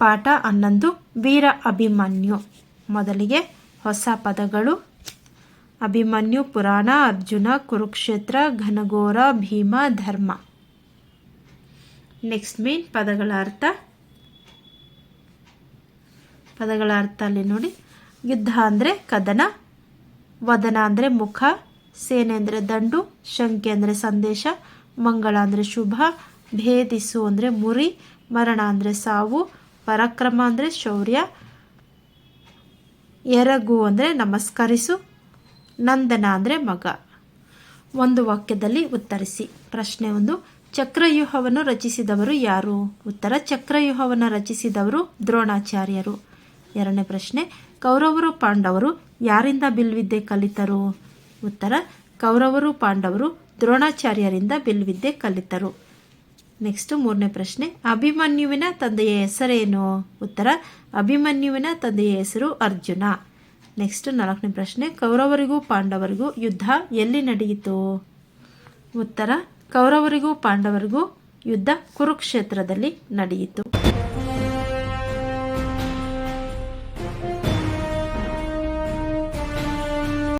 ಪಾಠ ಹನ್ನೊಂದು, ವೀರ ಅಭಿಮನ್ಯು. ಮೊದಲಿಗೆ ಹೊಸ ಪದಗಳು. ಅಭಿಮನ್ಯು ಪುರಾಣ, ಅರ್ಜುನ, ಕುರುಕ್ಷೇತ್ರ, ಘನಘೋರ, ಭೀಮ, ಧರ್ಮ. ನೆಕ್ಸ್ಟ್ ಮೇನ್ ಪದಗಳ ಅರ್ಥ. ಪದಗಳ ಅರ್ಥ ಅಲ್ಲಿ ನೋಡಿ. ಯುದ್ಧ ಅಂದರೆ ಕದನ, ವದನ ಅಂದರೆ ಮುಖ, ಸೇನೆ ಅಂದರೆ ದಂಡು, ಶಂಕೆ ಅಂದರೆ ಸಂದೇಶ, ಮಂಗಳ ಅಂದರೆ ಶುಭ, ಭೇದಿಸು ಅಂದರೆ ಮುರಿ, ಮರಣ ಅಂದರೆ ಸಾವು ಪರಾಕ್ರಮ ಅಂದರೆ ಶೌರ್ಯ, ಎರಗು ಅಂದರೆ ನಮಸ್ಕರಿಸು, ನಂದನ ಅಂದರೆ ಮಗ. ಒಂದು ವಾಕ್ಯದಲ್ಲಿ ಉತ್ತರಿಸಿ. ಪ್ರಶ್ನೆ ಒಂದು, ಚಕ್ರವ್ಯೂಹವನ್ನು ರಚಿಸಿದವರು ಯಾರು? ಉತ್ತರ, ಚಕ್ರವ್ಯೂಹವನ್ನು ರಚಿಸಿದವರು ದ್ರೋಣಾಚಾರ್ಯರು. ಎರಡನೇ ಪ್ರಶ್ನೆ, ಕೌರವರು ಪಾಂಡವರು ಯಾರಿಂದ ಬಿಲ್ವಿದ್ಯೆ ಕಲಿತರು? ಉತ್ತರ, ಕೌರವರು ಪಾಂಡವರು ದ್ರೋಣಾಚಾರ್ಯರಿಂದ ಬಿಲ್ವಿದ್ಯೆ ಕಲಿತರು. ನೆಕ್ಸ್ಟ್ ಮೂರನೇ ಪ್ರಶ್ನೆ. ಅಭಿಮನ್ಯುವಿನ ತಂದೆಯ ಹೆಸರೇನು? ಉತ್ತರ, ಅಭಿಮನ್ಯುವಿನ ತಂದೆಯ ಹೆಸರು ಅರ್ಜುನ. ನೆಕ್ಸ್ಟ್ ನಾಲ್ಕನೇ ಪ್ರಶ್ನೆ. ಕೌರವರಿಗೂ ಪಾಂಡವರಿಗೂ ಯುದ್ಧ ಎಲ್ಲಿ ನಡೆಯಿತು? ಉತ್ತರ, ಕೌರವರಿಗೂ ಪಾಂಡವರಿಗೂ ಯುದ್ಧ ಕುರುಕ್ಷೇತ್ರದಲ್ಲಿ ನಡೆಯಿತು.